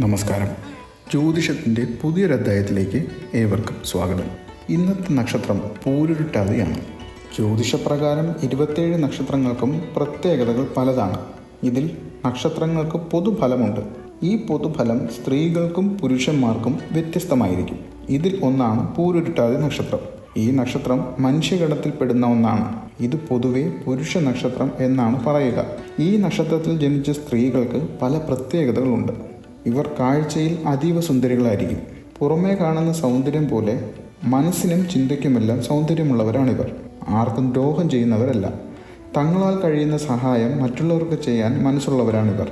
നമസ്കാരം. ജ്യോതിഷത്തിന്റെ പുതിയൊരധ്യായത്തിലേക്ക് ഏവർക്കും സ്വാഗതം. ഇന്നത്തെ നക്ഷത്രം പൂരുരുട്ടാതെയാണ്. ജ്യോതിഷപ്രകാരം ഇരുപത്തേഴ് നക്ഷത്രങ്ങൾക്കും പ്രത്യേകതകൾ പലതാണ്. ഇതിൽ നക്ഷത്രങ്ങൾക്ക് പൊതുഫലമുണ്ട്. ഈ പൊതുഫലം സ്ത്രീകൾക്കും പുരുഷന്മാർക്കും വ്യത്യസ്തമായിരിക്കും. ഇതിൽ ഒന്നാണ് പൂരുരുട്ടാതെ നക്ഷത്രം. ഈ നക്ഷത്രം മനുഷ്യഗണത്തിൽപ്പെടുന്ന ഒന്നാണ്. ഇത് പൊതുവെ പുരുഷ നക്ഷത്രം എന്നാണ് പറയുക. ഈ നക്ഷത്രത്തിൽ ജനിച്ച സ്ത്രീകൾക്ക് പല പ്രത്യേകതകളുണ്ട്. ഇവർ കാഴ്ചയിൽ അതീവ സുന്ദരികളായിരിക്കും. പുറമേ കാണുന്ന സൗന്ദര്യം പോലെ മനസ്സിനും ചിന്തയ്ക്കുമെല്ലാം സൗന്ദര്യമുള്ളവരാണിവർ. ആർക്കും ദ്രോഹം ചെയ്യുന്നവരല്ല. തങ്ങളാൽ കഴിയുന്ന സഹായം മറ്റുള്ളവർക്ക് ചെയ്യാൻ മനസ്സുള്ളവരാണിവർ.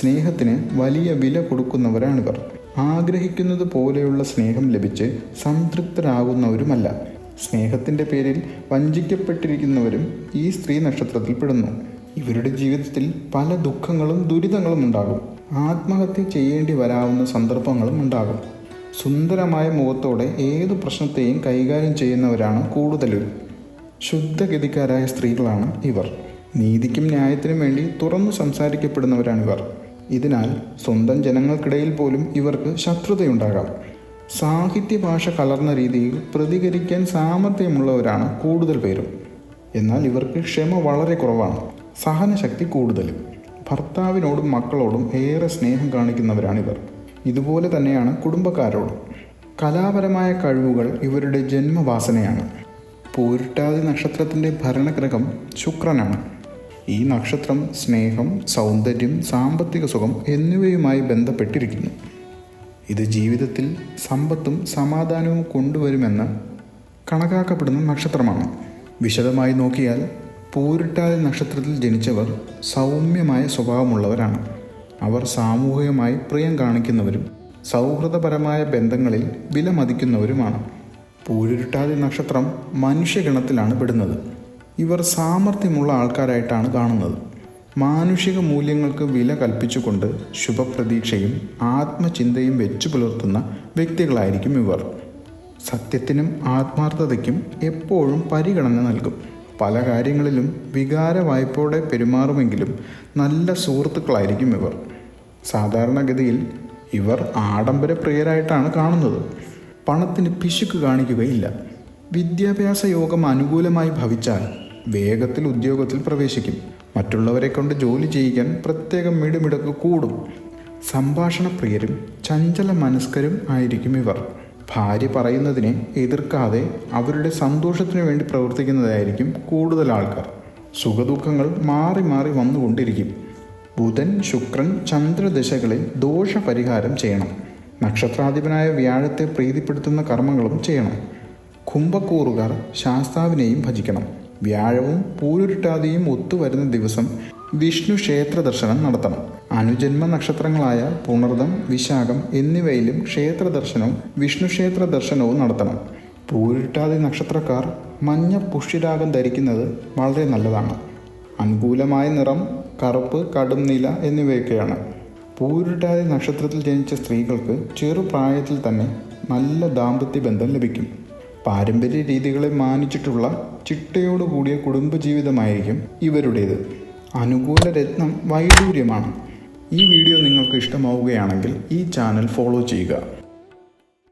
സ്നേഹത്തിന് വലിയ വില കൊടുക്കുന്നവരാണിവർ. ആഗ്രഹിക്കുന്നത് പോലെയുള്ള സ്നേഹം ലഭിച്ച് സംതൃപ്തരാകുന്നവരുമല്ല. സ്നേഹത്തിന്റെ പേരിൽ വഞ്ചിക്കപ്പെട്ടിരിക്കുന്നവരും ഈ സ്ത്രീ നക്ഷത്രത്തിൽ പെടുന്നു. ഇവരുടെ ജീവിതത്തിൽ പല ദുഃഖങ്ങളും ദുരിതങ്ങളും ഉണ്ടാകും. ആത്മഹത്യ ചെയ്യേണ്ടി വരാവുന്ന സന്ദർഭങ്ങളും ഉണ്ടാകും. സുന്ദരമായ മുഖത്തോടെ ഏത് പ്രശ്നത്തെയും കൈകാര്യം ചെയ്യുന്നവരാണ് കൂടുതലും ശുദ്ധഗതിക്കാരായ സ്ത്രീകളാണ് ഇവർ. നീതിക്കും ന്യായത്തിനും വേണ്ടി തുറന്നു സംസാരിക്കപ്പെടുന്നവരാണിവർ. ഇതിനാൽ സ്വന്തം ജനങ്ങൾക്കിടയിൽ പോലും ഇവർക്ക് ശത്രുതയുണ്ടാകാം. സാഹിത്യ ഭാഷ കലർന്ന രീതിയിൽ പ്രതികരിക്കാൻ സാമർഥ്യമുള്ളവരാണ് കൂടുതൽ പേരും. എന്നാൽ ഇവർക്ക് ക്ഷമ വളരെ കുറവാണ്. സഹനശക്തി കൂടുതലും. ഭർത്താവിനോടും മക്കളോടും ഏറെ സ്നേഹം കാണിക്കുന്നവരാണിവർ. ഇതുപോലെ തന്നെയാണ് കുടുംബക്കാരോടും. കലാപരമായ കഴിവുകൾ ഇവരുടെ ജന്മവാസനയാണ്. പൂരിട്ടാതി നക്ഷത്രത്തിന്റെ ഭരണഗ്രഹം ശുക്രനാണ്. ഈ നക്ഷത്രം സ്നേഹം സൗന്ദര്യം സാമ്പത്തിക സുഖം എന്നിവയുമായി ബന്ധപ്പെട്ടിരിക്കുന്നു. ഇത് ജീവിതത്തിൽ സമ്പത്തും സമാധാനവും കൊണ്ടുവരുമെന്ന് കണക്കാക്കപ്പെടുന്ന നക്ഷത്രമാണ്. വിശദമായി നോക്കിയാൽ പൂരിട്ടാതി നക്ഷത്രത്തിൽ ജനിച്ചവർ സൗമ്യമായ സ്വഭാവമുള്ളവരാണ്. അവർ സാമൂഹികമായി പ്രിയം കാണിക്കുന്നവരും സൗഹൃദപരമായ ബന്ധങ്ങളിൽ വിലമതിക്കുന്നവരുമാണ്. പൂരിട്ടാതി നക്ഷത്രം മനുഷ്യഗണത്തിലാണ് പെടുന്നത്. ഇവർ സാമർഥ്യമുള്ള ആൾക്കാരായിട്ടാണ് കാണുന്നത്. മാനുഷിക മൂല്യങ്ങൾക്ക് വില കൽപ്പിച്ചുകൊണ്ട് ശുഭപ്രതീക്ഷയും ആത്മചിന്തയും വെച്ചു പുലർത്തുന്ന വ്യക്തികളായിരിക്കും ഇവർ. സത്യത്തിനും ആത്മാർത്ഥതയ്ക്കും എപ്പോഴും പരിഗണന നൽകും. പല കാര്യങ്ങളിലും വികാര വായ്പോടെ പെരുമാറുമെങ്കിലും നല്ല സുഹൃത്തുക്കളായിരിക്കും ഇവർ. സാധാരണഗതിയിൽ ഇവർ ആഡംബര പ്രിയരായിട്ടാണ് കാണുന്നത്. പണത്തിന് പിശുക്ക് കാണിക്കുകയില്ല. വിദ്യാഭ്യാസ യോഗം അനുകൂലമായി ഭവിച്ചാൽ വേഗത്തിൽ ഉദ്യോഗത്തിൽ പ്രവേശിക്കും. മറ്റുള്ളവരെ കൊണ്ട് ജോലി ചെയ്യിക്കാൻ പ്രത്യേകം മിടുമിടക്ക് കൂടും. സംഭാഷണപ്രിയരും ചഞ്ചല മനസ്കരും ആയിരിക്കും ഇവർ. ഭാര്യ പറയുന്നതിനെ എതിർക്കാതെ അവരുടെ സന്തോഷത്തിനു വേണ്ടി പ്രവർത്തിക്കുന്നതായിരിക്കും കൂടുതൽ ആൾക്കാർ. സുഖദുഃഖങ്ങൾ മാറി മാറി വന്നുകൊണ്ടിരിക്കും. ബുധൻ ശുക്രൻ ചന്ദ്രദശകളിൽ ദോഷപരിഹാരം ചെയ്യണം. നക്ഷത്രാധിപനായ വ്യാഴത്തെ പ്രീതിപ്പെടുത്തുന്ന കർമ്മങ്ങളും ചെയ്യണം. കുംഭക്കൂറുകാർ ശാസ്താവിനെയും ഭജിക്കണം. വ്യാഴവും പൂരുരുട്ടാതെയും ഒത്തുവരുന്ന ദിവസം വിഷ്ണു ക്ഷേത്ര ദർശനം നടത്തണം. അനുജന്മ നക്ഷത്രങ്ങളായ പുണർദം വിശാഖം എന്നിവയിലും ക്ഷേത്ര ദർശനവും വിഷ്ണു ക്ഷേത്ര ദർശനവും നടത്തണം. പൂരിട്ടാതി നക്ഷത്രക്കാർ മഞ്ഞ പുഷ്യരാഗം ധരിക്കുന്നത് വളരെ നല്ലതാണ്. അനുകൂലമായ നിറം കറുപ്പ് കടും നില എന്നിവയൊക്കെയാണ്. പൂരിട്ടാതി നക്ഷത്രത്തിൽ ജനിച്ച സ്ത്രീകൾക്ക് ചെറുപ്രായത്തിൽ തന്നെ നല്ല ദാമ്പത്യ ബന്ധം ലഭിക്കും. പാരമ്പര്യ രീതികളെ മാനിച്ചിട്ടുള്ള ചിട്ടയോടുകൂടിയ കുടുംബജീവിതമായിരിക്കും ഇവരുടേത്. അനുകൂല രത്നം വൈഡൂര്യമാണ്. ഈ വീഡിയോ നിങ്ങൾക്ക് ഇഷ്ടമാവുകയാണെങ്കിൽ ഈ ചാനൽ ഫോളോ ചെയ്യുക.